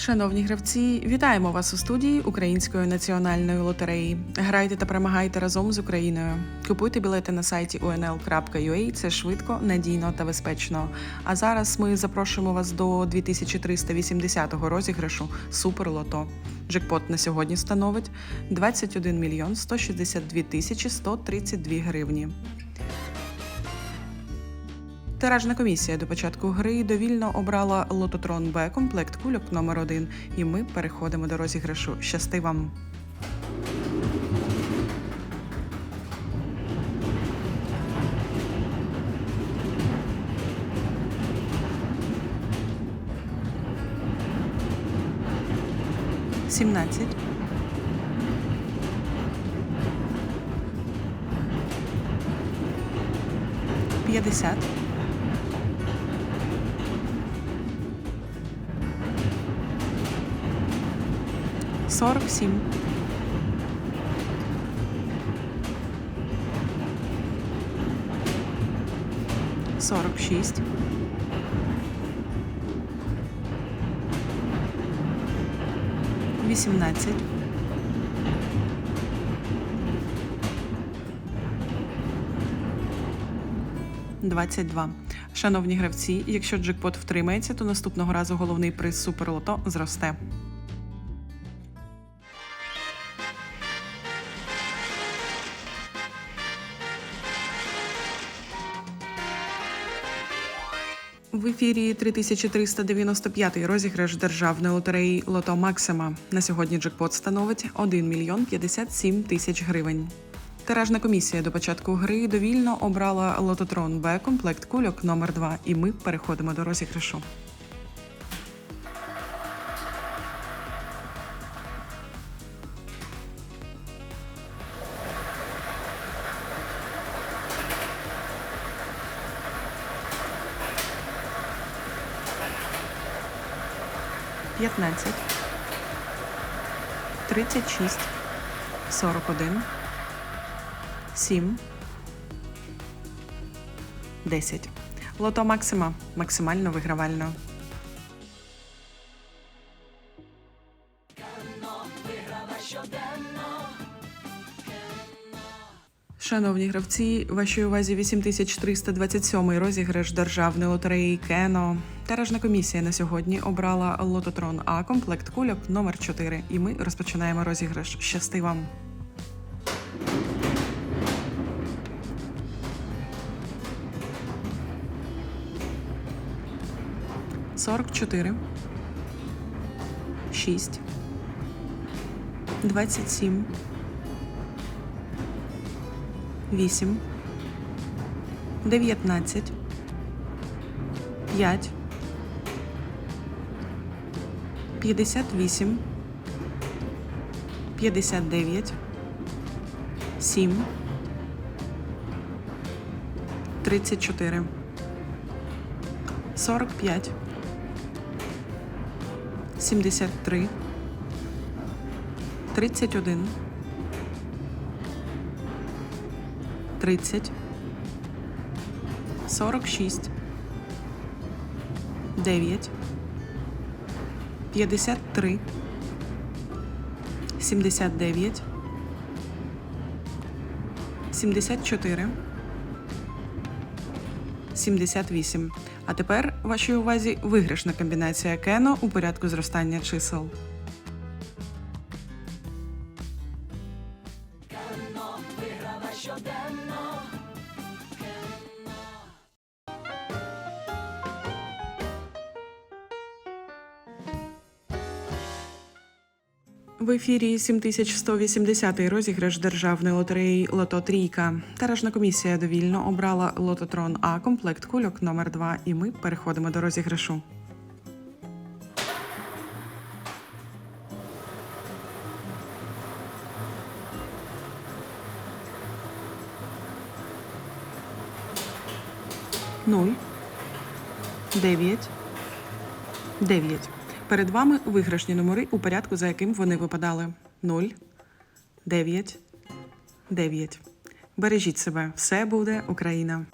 Шановні гравці, вітаємо вас у студії Української національної лотереї. Грайте та перемагайте разом з Україною. Купуйте білети на сайті unl.ua, Це швидко, надійно та безпечно. А зараз ми запрошуємо вас до 2380-го розіграшу Суперлото. Джекпот на сьогодні становить 21 мільйон 162 тисячі 132 гривні. Тиражна комісія до початку гри довільно обрала лототрон Б комплект кульок номер 1 і ми переходимо до розіграшу. Щасти вам! Сімнадцять. П'ятдесят. Сорок сім. Сорок шість. Вісімнадцять. Двадцять два. Шановні гравці, якщо джекпот втримається, то наступного разу головний приз Суперлото зросте. В ефірі 3395 розіграш державної лотереї Лото Максима. На сьогодні джекпот становить 1 мільйон 57 тисяч гривень. Тиражна комісія до початку гри довільно обрала лототрон Б комплект кульок номер 2 і ми переходимо до розіграшу. П'ятнадцять, тридцять шість, сорок один, сім, десять. Лото Максима максимально вигравально. Шановні гравці, вашій увазі 8327 розіграш державної лотереї Кено. Тиражна комісія на сьогодні обрала лототрон А комплект кульок номер 4 І ми розпочинаємо розіграш. Щасти вам! Сорок чотири. Шість. Двадцять сім. 8, 19, 5, 58, 59, 7, 34, 45, 73, 31, 30, 46, 9, 53, 79, 74, 78. А тепер вашій увазі виграшна комбінація кено у порядку зростання чисел. В ефірі 7180 розіграш державної лотереї Лото Трійка. Тиражна комісія довільно обрала лототрон А комплект кульок номер 2 і ми переходимо до розіграшу. Нуль. Дев'ять. Дев'ять. Перед вами виграшні номери у порядку, за яким вони випадали. 0, 9, 9. Бережіть себе. Все буде Україна.